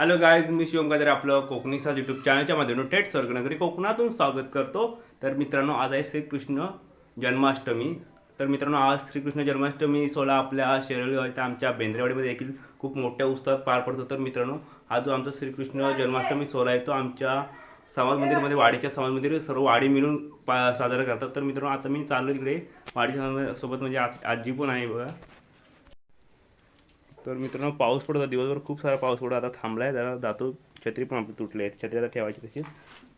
Hello guys मी शिवम कादरे आपलं कोकणीचा यूट्यूब चॅनलच्या माध्यमातून थेट स्वर्गनगरी कोकणातून स्वागत करतो. तर मित्रांनो आज आहे श्रीकृष्ण जन्माष्टमी. तर मित्रांनो आज श्रीकृष्ण जन्माष्टमी सोहळा आपल्या शेरळी आमच्या बेंद्रेवाडीमध्ये देखील खूप मोठ्या उत्साहात पार पडतो. तर मित्रांनो हा जो आमचा श्रीकृष्ण जन्माष्टमी सोहळा आहे तो आमच्या समाज मंदिरमध्ये वाडीच्या समाज मंदिर सर्व वाडी मिळून पा साजरा करतात. तर मित्रांनो आता मी चाललो तिकडे वाडीच्या सोबत म्हणजे आजी पण आहे बघा. तर मित्रांनो पाऊस पडत होता दिवसभर खूप सारा पाऊस पडत आता थांबला आहे जरा जातो. छत्री पण आपली तुटली आहे. छत्री आता ठेवायची तशी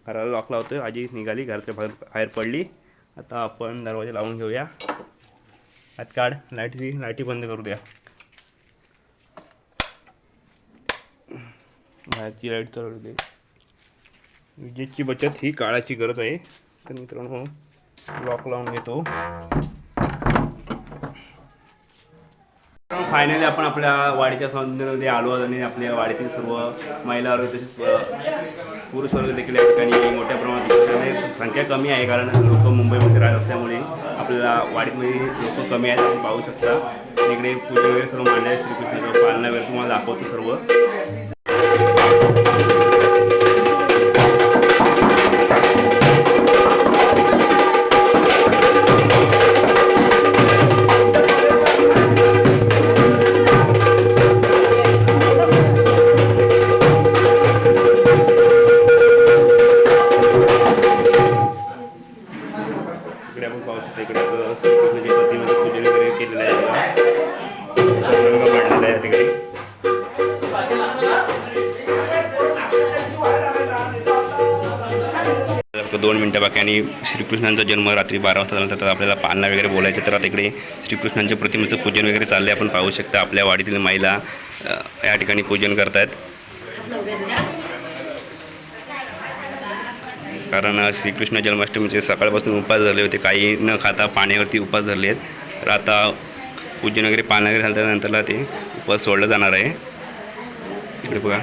घराला लॉक लावतोय. आजी निघाली. घराच्या बाहेर बाहेर पडली. आता आपण दरवाजा लावून घेऊया. आत काढ. लाईटची लाईटी बंद करू द्या. बाहेरची लाइट चालू दे. विजेची बचत ही काळाची गरज आहे. तर मित्रांनो लॉक लावून घेतो. फायनली आपण आपल्या वाडीच्या मंदिरामध्ये आलो आणि आपल्या वाडीतील सर्व महिला वर्ग तसेच पुरुष वर्ग देखील या ठिकाणी मोठ्या प्रमाणात संख्या कमी आहे कारण लोक मुंबईमध्ये राहत असल्यामुळे आपल्याला वाडीतमध्ये लोक कमी आहेत आपण पाहू शकता. इकडे पूजा वगैरे सर्व मांडले श्रीकृष्णाचं पालना वगैरे तुम्हाला दाखवतो सर्व. दोन मिनटं बाकी आणि श्रीकृष्णांचा जन्म रात्री बारा वाजता झाला तर आपल्याला पाळणा वगैरे बोलायचं तर आता इकडे श्रीकृष्णांच्या प्रतिमेचं पूजन वगैरे चाललं आहे आपण पाहू शकता आपल्या वाडीतील महिला या ठिकाणी पूजन करतायत. कारण श्रीकृष्ण जन्माष्टमीचे सकाळपासून उपास झाले होते. काही न खाता पाण्यावरती उपास झाले आहेत. तर आता पूजन वगैरे पाणी वगैरे झालं त्यानंतरला ते उपास सोडलं जाणार आहे. इकडे बघा.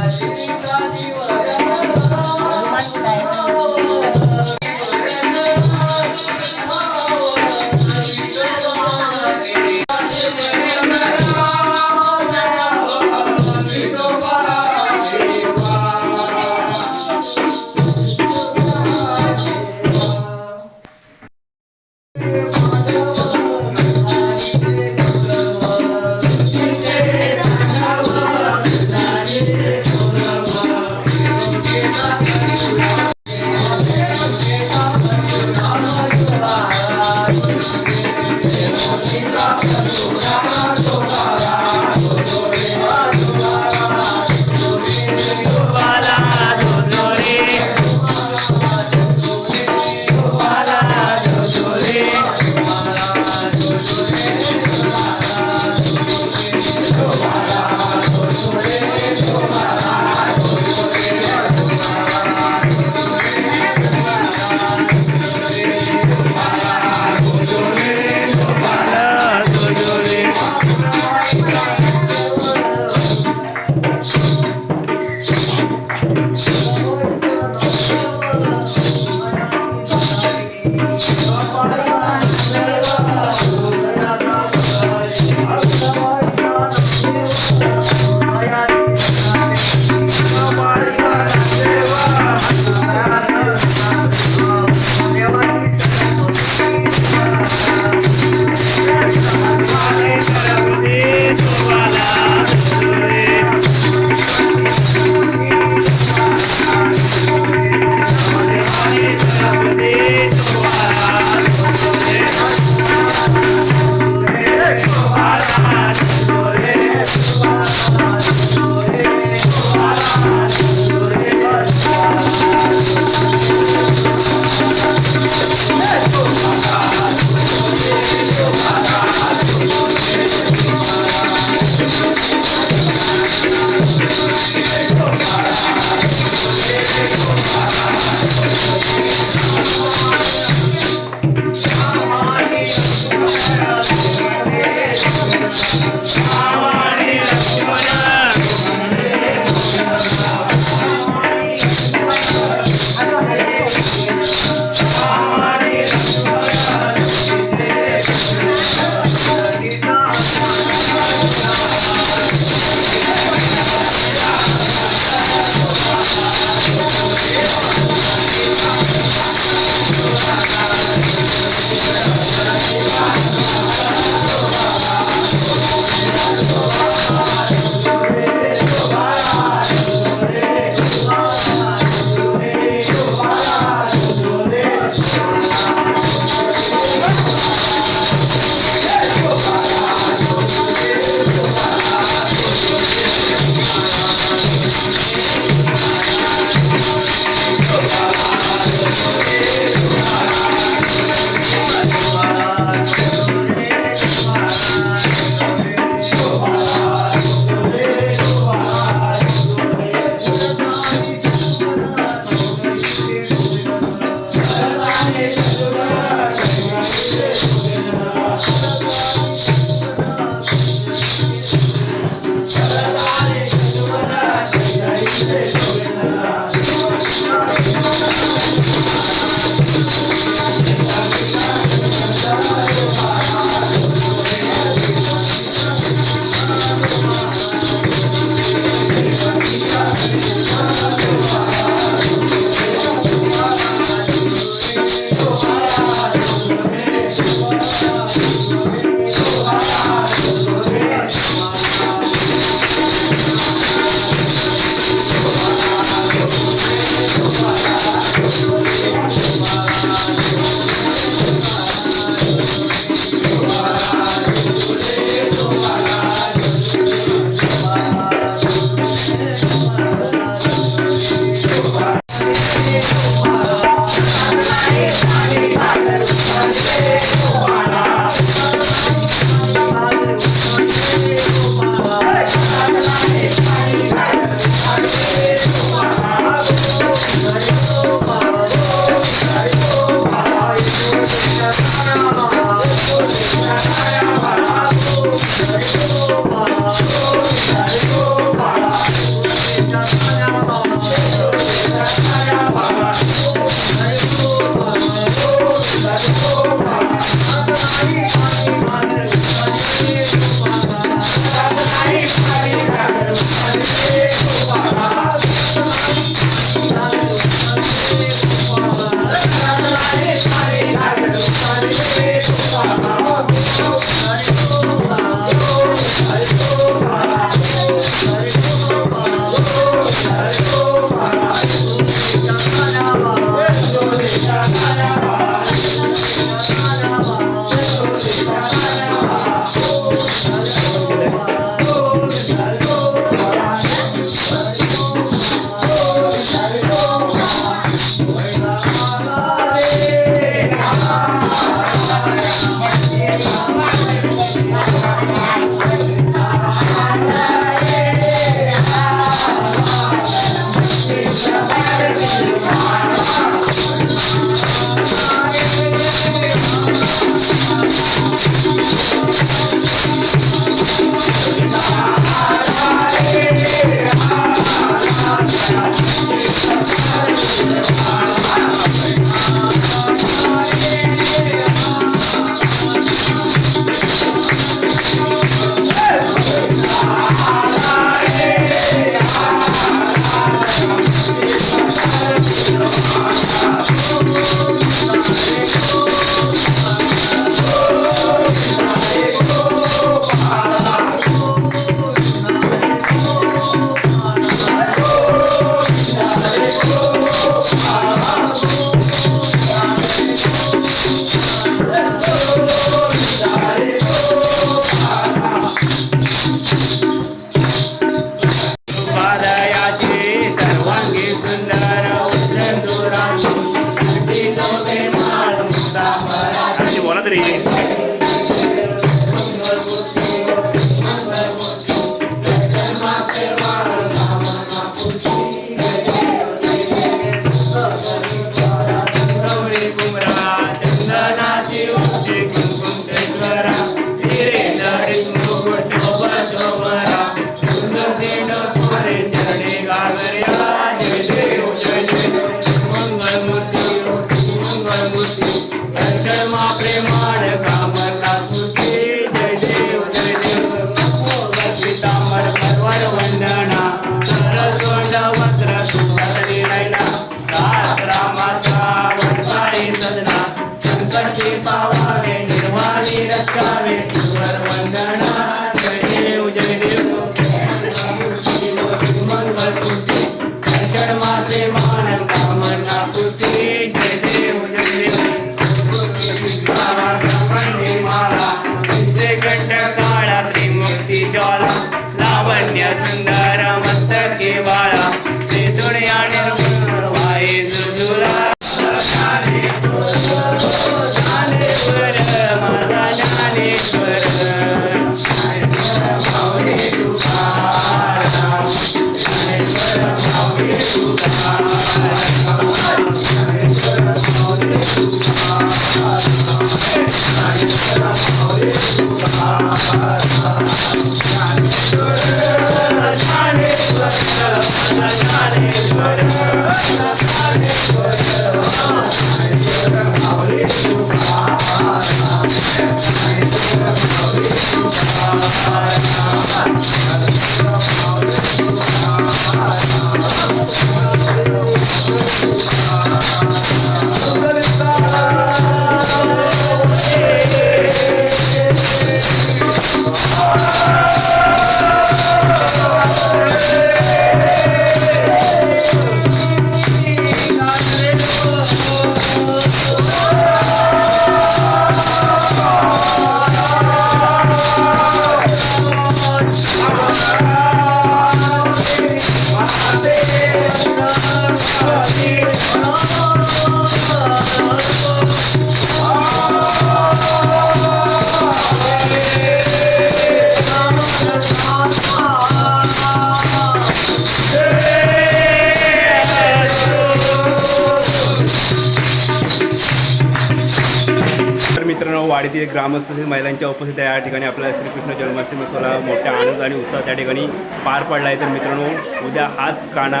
मित्रांनो वाढीतील ग्रामस्थ तसेच महिलांच्या उपस्थित या ठिकाणी आपला श्रीकृष्ण जन्माष्टमी सोहळा मोठ्या आनंद आणि उत्साह त्या ठिकाणी पार पडला आहे. तर मित्रांनो उद्या हाच काना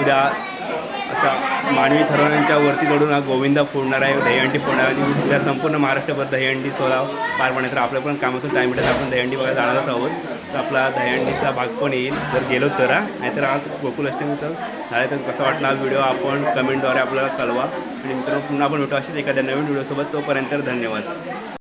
उद्या असा मानवी ठरवण्यांच्या वरती चढून हा गोविंदा फोडणार आहे दहीहंडी फोडणार आहे. आणि उद्या संपूर्ण महाराष्ट्रभर दहीहंडी सोहळा पार पडणार तर आपल्या पण कामातून टाईम भेटत आपण दहीहंडी बघायला जाणारच आहोत. आपला दहीहंडीचा भाग पण येईल. जर गेलो तर नाहीतर आज गोकुल अष्टमीचं झालं तर कसा वाटला व्हिडिओ आपण कमेंटद्वारे आपल्याला कळवा. आणि मित्रांनो पुन्हा आपण भेटू असेच एखाद्या नवीन व्हिडिओसोबत तोपर्यंत धन्यवाद.